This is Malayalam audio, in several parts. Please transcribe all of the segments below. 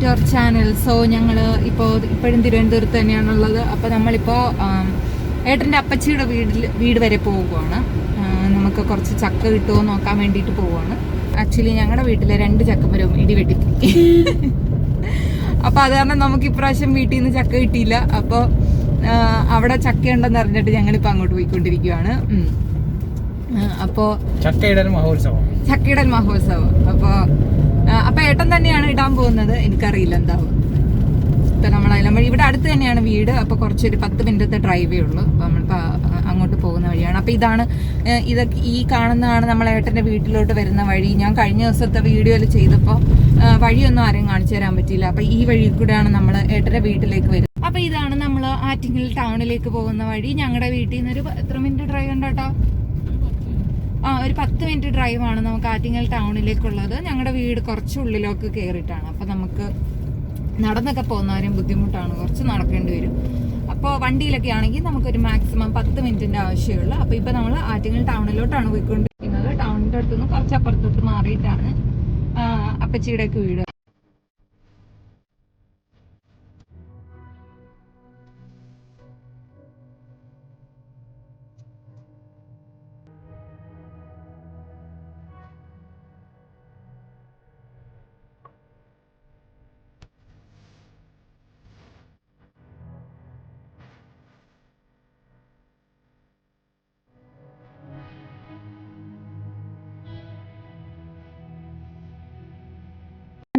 ടു അവർ ചാനൽ സോ ഞങ്ങൾ ഇപ്പോൾ ഇപ്പോഴും തിരുവനന്തപുരത്ത് തന്നെയാണുള്ളത്. അപ്പോൾ നമ്മളിപ്പോൾ ഏട്ടന്റെ അപ്പച്ചിയുടെ വീട്ടിൽ വീട് വരെ പോവുകയാണ് നമുക്ക് കുറച്ച് ചക്ക കിട്ടുമോ നോക്കാൻ വേണ്ടിയിട്ട് പോവുകയാണ് ആക്ച്വലി ഞങ്ങളുടെ വീട്ടിലെ രണ്ട് ചക്കമരവും ഇടിവെട്ടിപ്പോയി അപ്പോൾ അത് കാരണം നമുക്ക് ഇപ്രാവശ്യം വീട്ടിൽ നിന്ന് ചക്ക കിട്ടിയില്ല. അപ്പോൾ അവിടെ ചക്കയുണ്ടെന്ന് അറിഞ്ഞിട്ട് ഞങ്ങളിപ്പോൾ അങ്ങോട്ട് പോയിക്കൊണ്ടിരിക്കുകയാണ് അപ്പോൾ ചക്കയിടൽ മഹോത്സവം. ചക്കയിടൽ മഹോത്സവം. അപ്പോൾ അപ്പോൾ ഏട്ടൻ തന്നെയാണ് ഇടാൻ പോകുന്നത്. എനിക്കറിയില്ല എന്താവും ഇപ്പൊ നമ്മൾ അതിലും ഇവിടെ അടുത്ത് തന്നെയാണ് വീട്. അപ്പൊ കുറച്ചൊരു പത്ത് മിനിറ്റത്തെ ഡ്രൈവേ ഉള്ളൂ. അപ്പൊ നമ്മൾ അങ്ങോട്ട് പോകുന്ന വഴിയാണ്. അപ്പൊ ഇതാണ് ഇതൊക്കെ ഈ കാണുന്നതാണ് നമ്മളെ ഏട്ടന്റെ വീട്ടിലോട്ട് വരുന്ന വഴി. ഞാൻ കഴിഞ്ഞ ദിവസത്തെ വീഡിയോയിൽ ചെയ്തപ്പോൾ വഴിയൊന്നും ആരെയും കാണിച്ചു തരാൻ പറ്റിയില്ല. അപ്പൊ ഈ വഴി കൂടെയാണ് നമ്മൾ ഏട്ടന്റെ വീട്ടിലേക്ക് വരുന്നത്. അപ്പൊ ഇതാണ് നമ്മൾ ആറ്റിങ്ങൽ ടൗണിലേക്ക് പോകുന്ന വഴി. ഞങ്ങളുടെ വീട്ടിൽ നിന്ന് ഒരു എത്ര മിനിറ്റ് ഡ്രൈവ് ഉണ്ട് കേട്ടോ ഒരു പത്ത് മിനിറ്റ് ഡ്രൈവ് ആണ് നമുക്ക് ആറ്റിങ്ങൽ ടൗണിലേക്കുള്ളത്. ഞങ്ങളുടെ വീട് കുറച്ച് കയറിയിട്ടാണ് അപ്പോൾ നമുക്ക് നടന്നൊക്കെ പോകുന്നവരും ബുദ്ധിമുട്ടാണ്. കുറച്ച് നടക്കേണ്ടി വരും. അപ്പോൾ വണ്ടിയിലൊക്കെ ആണെങ്കിൽ നമുക്കൊരു മാക്സിമം പത്ത് മിനിറ്റിന്റെ ആവശ്യമുള്ളൂ. അപ്പോൾ ഇപ്പോൾ നമ്മൾ ആറ്റിങ്ങൽ ടൗണിലോട്ടാണ് പോയിക്കൊണ്ടിരിക്കുന്നത്. ടൗണിന്റെ അടുത്തുനിന്ന് കുറച്ച് അപ്പുറത്തോട്ട് മാറിയിട്ടാണ് അപ്പച്ചിയുടെയൊക്കെ വീട്.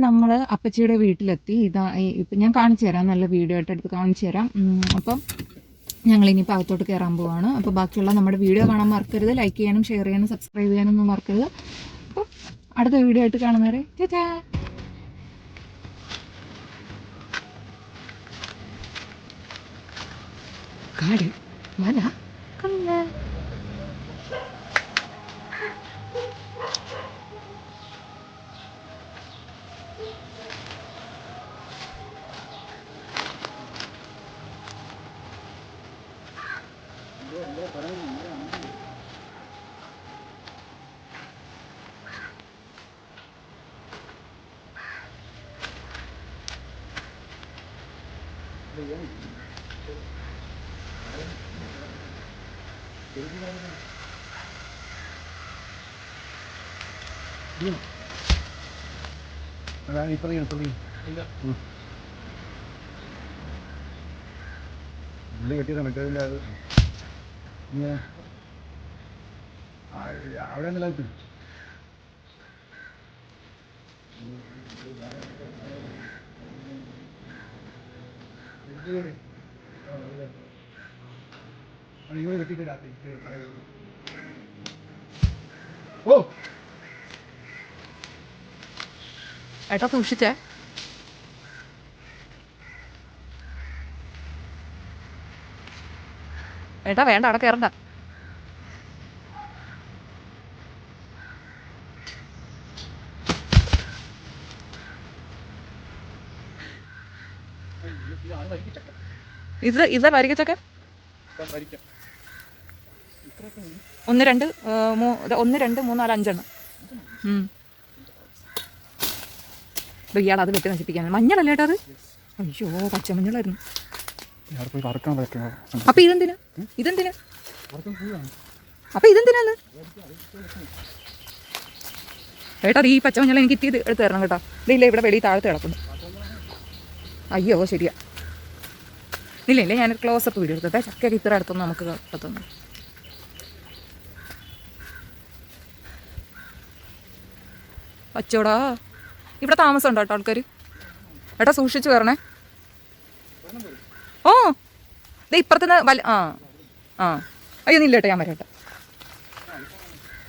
നമ്മൾ അപ്പച്ചിയുടെ വീട്ടിലെത്തി. ഇതാ ഇപ്പം ഞാൻ കാണിച്ചു തരാം. നല്ല വീഡിയോ ആയിട്ട് എടുത്ത് കാണിച്ചു തരാം. അപ്പം ഞങ്ങൾ ഇനിയിപ്പോൾ അകത്തോട്ട് കയറാൻ പോവാണ്. അപ്പോൾ ബാക്കിയുള്ള നമ്മുടെ വീഡിയോ കാണാൻ മറക്കരുത്. ലൈക്ക് ചെയ്യാനും ഷെയർ ചെയ്യാനും സബ്സ്ക്രൈബ് ചെയ്യാനൊന്നും മറക്കരുത്. അപ്പോൾ അടുത്ത വീഡിയോ ആയിട്ട് കാണുന്നവരെ ചേച്ചാ കാട് മല അതാണ് ഇപ്പൊ പുള്ളി ഇല്ല ഉള്ളി കെട്ടിയത് മറ്റേതിന്റെ അത് അവിടെ നിലനിൽക്കും ഇവിടെ കെട്ടിയിട്ട് ഓ ഏട്ടാ സൂക്ഷിച്ചേ ഏട്ടാ വേണ്ട അവിടെ കയറണ്ട ഇത് ഇതാ വരികച്ചൊക്കെ ഒന്ന് രണ്ട് ഒന്ന് രണ്ട് മൂന്ന് നാല് അഞ്ചെണ്ണം. ഇയാൾ അത് വെട്ടി നശിപ്പിക്കാൻ മഞ്ഞളല്ലേ അത്? അയ്യോ പച്ചമഞ്ഞളായിരുന്നു. പോയി വറക്കാൻ പറ്റുമോ അപ്പൊ ഇതെന്തിനാ? ഇതെന്തിനാ? അപ്പൊ ഇതെന്തിനാന്ന്? ഏട്ടാ ഈ പച്ചമഞ്ഞൾ എനിക്ക് ഇത്തിയത് എടുത്ത് തരണം കേട്ടോ. ഇതില്ല ഇല്ല ഇവിടെ വെളിയിൽ താഴത്ത് കിടക്കുന്നു അയ്യോ ശരിയാ. ഇല്ല ഇല്ല ഞാനൊരു ക്ലോസപ്പ് വീഡിയോ എടുത്തേ ചക്കയൊക്കെ ഇത്ര അടുത്തൊന്നും നമുക്ക് പറ്റുന്നു അച്ചോടാ ഇവിടെ താമസം ഉണ്ടോ കേട്ടോ ആൾക്കാർ ഏട്ടാ സൂക്ഷിച്ചു വരണേ. ഓ. ദേ ഇപ്പുറത്തുനിന്ന് വല ആ ആ. അയ്യോ നില്ല കേട്ടോ ഞാൻ വരട്ടെ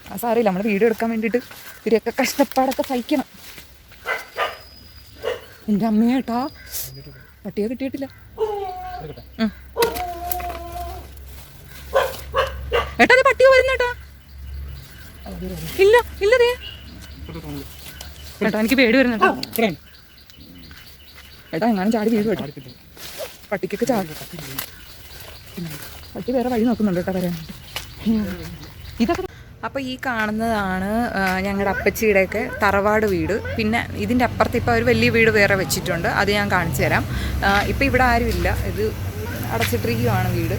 ആ സാറിയില്ല നമ്മൾ വീഡിയോ എടുക്കാൻ വേണ്ടിയിട്ട് ഇവരെയൊക്കെ കഷ്ടപ്പാടൊക്കെ സഹിക്കണം. എന്റെ അമ്മയേട്ടാ പട്ടിയെ കിട്ടിയിട്ടില്ല. ഏട്ടാ അത് പട്ടിയോ വരുന്നേട്ടാ ഇല്ല ഇല്ല ഏട്ടാ എനിക്ക് പേടി വരുന്നേട്ടാ ഏട്ടാ എങ്ങാനും ചാടി വീട് കേട്ടോ പട്ടിക്കൊക്കെ ചാടി. പട്ടി വേറെ വഴി നോക്കുന്നുണ്ട് കേട്ടോ വരാനായിട്ട് ഇതൊക്കെ അപ്പോൾ ഈ കാണുന്നതാണ് ഞങ്ങളുടെ അപ്പച്ചിയുടെയൊക്കെ തറവാട് വീട്. പിന്നെ ഇതിന്റെ അപ്പുറത്ത് ഇപ്പോൾ ഒരു വലിയ വീട് വേറെ വെച്ചിട്ടുണ്ട്. അത് ഞാൻ കാണിച്ചു തരാം. ഇപ്പോൾ ഇവിടെ ആരുമില്ല ഇത് അടച്ചിട്ടിരിക്കുവാണ് വീട്.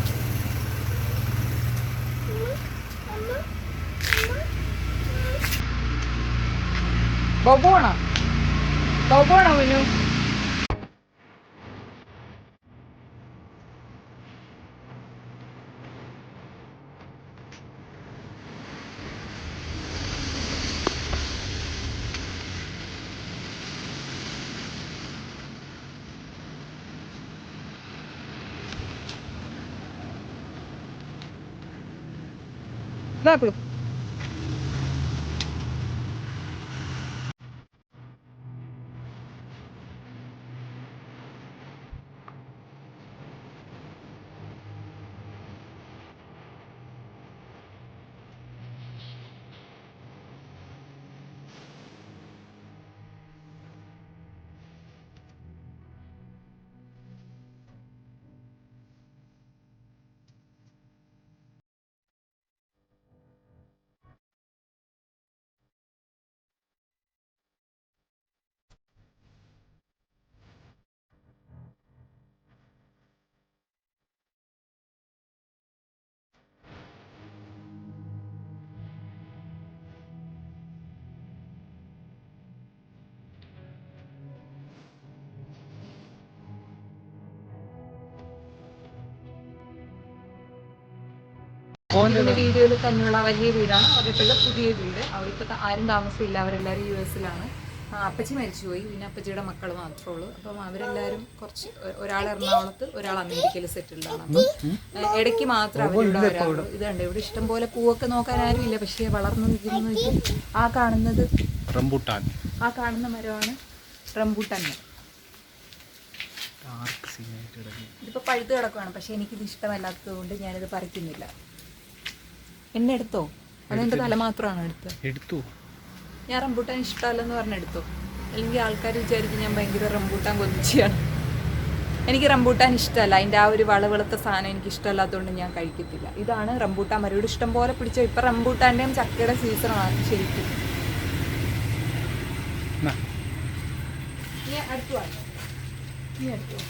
ബോബോണോ ബോബോണോ വിനു ഇതാക്കൂ ഇതിന്റെ വീഡിയോയിൽ തന്നെയുള്ള വലിയ വീടാണ്. അവരുടെ പുതിയ വീട്. അവരിപ്പോൾ ആരും താമസമില്ല. അവരെല്ലാവരും യു എസിലാണ്. അപ്പച്ചി മരിച്ചുപോയി. പിന്നെ അപ്പച്ചിയുടെ മക്കൾ മാത്രമേ ഉള്ളൂ. അപ്പം അവരെല്ലാവരും കുറച്ച് ഒരാൾ എറണാകുളത്ത് ഒരാൾ അമേരിക്കയിൽ സെറ്റിൽഡ് ആണ്. അപ്പം ഇടയ്ക്ക് മാത്രം അവരിവിടെ വരാറുള്ളൂ. ഇത് കണ്ട് ഇവിടെ ഇഷ്ടം പോലെ പൂവൊക്കെ നോക്കാൻ ആരും ഇല്ല. പക്ഷേ വളർന്നു നിൽക്കുന്നത് ആ കാണുന്നത് റംബുട്ടാൻ. ആ കാണുന്ന മരമാണ് റംബൂട്ടാൻ. ഇതിപ്പോ ഇതിപ്പോൾ പഴുത്ത് കിടക്കുവാണ്. പക്ഷേ എനിക്കിത് ഇഷ്ടമല്ലാത്തത് കൊണ്ട് ഞാനിത് പറിക്കുന്നില്ല. എന്നെ എടുത്തോ? അതെന്റെ തല മാത്രമാണോ എടുത്തത് എടുത്തു. ഞാൻ റംബൂട്ടാൻ ഇഷ്ടമല്ലെന്ന് പറഞ്ഞ് എടുത്തോ. അല്ലെങ്കിൽ ആൾക്കാർ വിചാരിക്കും ഞാൻ ഭയങ്കര റംബൂട്ടാൻ കൊതിച്ചാണ് എനിക്ക് റംബൂട്ടാൻ ഇഷ്ടമല്ല. അതിന്റെ ആ ഒരു വളവെളുത്ത സാധനം എനിക്ക് ഇഷ്ടമല്ലാത്തതുകൊണ്ട് ഞാൻ കഴിക്കത്തില്ല. ഇതാണ് റംബൂട്ടാൻ മരോട് ഇഷ്ടം പോലെ പിടിച്ചോ ഇപ്പം റംബൂട്ടാന്റെയും ചക്കയുടെ സീസണാണ് ശരിക്കും. നീ. അടുത്ത് വാ. നീ അടുത്ത് വാ.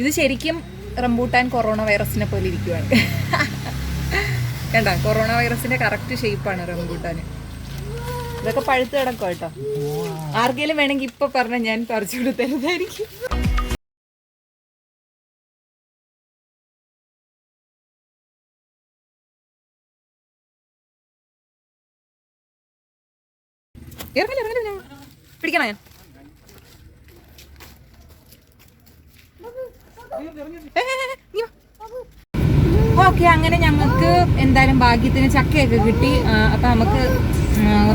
ഇത് ശരിക്കും റംബൂട്ടാൻ കൊറോണ വൈറസിനെ പോലെ ഇരിക്കുവാണ്. കേട്ടോ കൊറോണ വൈറസിന്റെ കറക്റ്റ് ഷേപ്പാണ് റംബൂട്ടാന്. ഇതൊക്കെ പഴുത്ത് കിടക്കും കേട്ടോ. ആർക്കെങ്കിലും വേണമെങ്കിൽ ഇപ്പൊ പറഞ്ഞ ഞാൻ പറിച്ചു കൊടുത്തരുതായിരിക്കും ഇറങ്ങില്ല ഇറങ്ങില്ല പിടിക്കണോ ഞാൻ? ഓക്കെ അങ്ങനെ ഞങ്ങൾക്ക് എന്തായാലും ഭാഗ്യത്തിന് ചക്കയൊക്കെ കിട്ടി. അപ്പൊ നമുക്ക്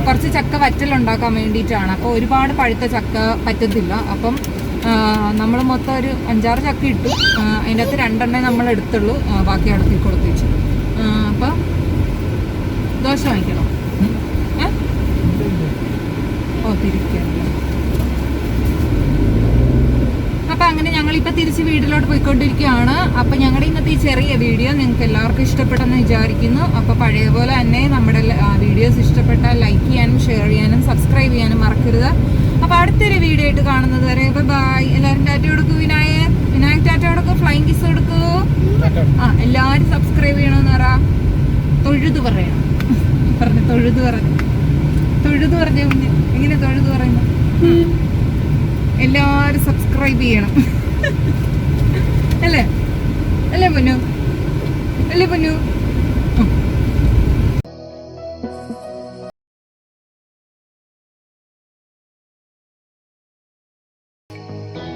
കുറച്ച് ചക്ക വറ്റലുണ്ടാക്കാൻ വേണ്ടിയിട്ടാണ്. അപ്പോൾ ഒരുപാട് പഴുത്ത ചക്ക പറ്റത്തില്ല. അപ്പം നമ്മൾ മൊത്തം ഒരു അഞ്ചാറ് ചക്ക ഇട്ടു. അതിന്റെ അകത്ത് രണ്ടെണ്ണേ നമ്മൾ എടുത്തുള്ളൂ ബാക്കി അടുത്തേക്ക് കൊടുത്തു അപ്പം ദോശ വാങ്ങിക്കണം ഏ ഓ തിരിക്കണം അപ്പൊ അങ്ങനെ ഞങ്ങൾ ഇപ്പൊ വീട്ടിലോട്ട് പോയിക്കൊണ്ടിരിക്കുകയാണ്. അപ്പം ഞങ്ങളുടെ ഇന്നത്തെ ഈ ചെറിയ വീഡിയോ നിങ്ങൾക്ക് എല്ലാവർക്കും ഇഷ്ടപ്പെട്ടെന്ന് വിചാരിക്കുന്നു. അപ്പോൾ പഴയ പോലെ തന്നെ നമ്മുടെ വീഡിയോസ് ഇഷ്ടപ്പെട്ടാൽ ലൈക്ക് ചെയ്യാനും ഷെയർ ചെയ്യാനും സബ്സ്ക്രൈബ് ചെയ്യാനും മറക്കരുത്. അപ്പോൾ അടുത്തൊരു വീഡിയോ ആയിട്ട് കാണുന്നത് വരെ ബൈ എല്ലാവരും ടാറ്റ കൊടുക്കൂ വിനായക് വിനായക് ടാറ്റ കൊടുക്കൂ ഫ്ലൈങ് കിസ് കൊടുക്കൂ. ആ എല്ലാവരും സബ്സ്ക്രൈബ് ചെയ്യണമെന്ന് പറ. തൊഴുത് പറയണം. പറഞ്ഞു തൊഴുത് പറഞ്ഞു. തൊഴുത് പറഞ്ഞ കുഞ്ഞ്? എങ്ങനെ തൊഴുത് പറയുന്നു? എല്ലാവരും സബ്സ്ക്രൈബ് ചെയ്യണം. അല്ലേ? അല്ലേ പൊന്നു? അല്ലേ പൊന്നു?